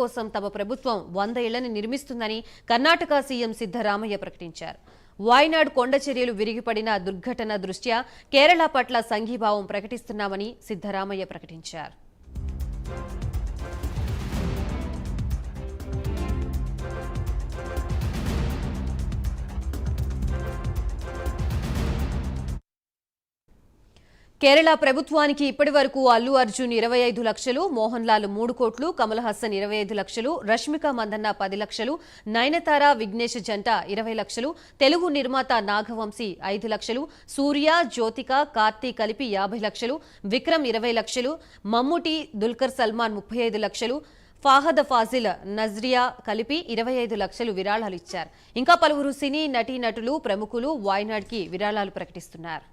కోసం తమ ప్రభుత్వం వంద ఇళ్ళను నిర్మిస్తుందని కర్ణాటక సీఎం సిద్ధరామయ్య ప్రకటించారు. వాయనాడ్ కొండ చర్యలు విరిగిపడిన దుర్ఘటన దృష్ట్యా కేరళ పట్ల సంఘీభావం ప్రకటిస్తున్నామని సిద్ధరామయ్య ప్రకటించారు. కేరళ ప్రభుత్వానికి ఇప్పటి వరకు అల్లు అర్జున్ ఇరవై ఐదు లక్షలు మోహన్ లాల్ మూడు కోట్లు కమల్ హాసన్ ఇరవై ఐదు లక్షలు రష్మిక మందన్న పది లక్షలు నయనతార విఘ్నేష్ జంట ఇరవై లక్షలు తెలుగు నిర్మాత నాగవంశీ ఐదు లక్షలు సూర్య జ్యోతిక కార్తీ కలిపి యాభై లక్షలు విక్రమ్ ఇరవై లక్షలు మమ్ముటి దుల్కర్ సల్మాన్ ముప్పై ఐదు లక్షలు ఫాహద్ ఫాజిల్ నజ్రియా కలిపి ఇరవై ఐదు లక్షలు విరాళాలు ఇచ్చారు. ఇంకా పలువురు సినీ నటీనటులు ప్రముఖులు వాయనాడ్కి విరాళాలు ప్రకటిస్తున్నారు.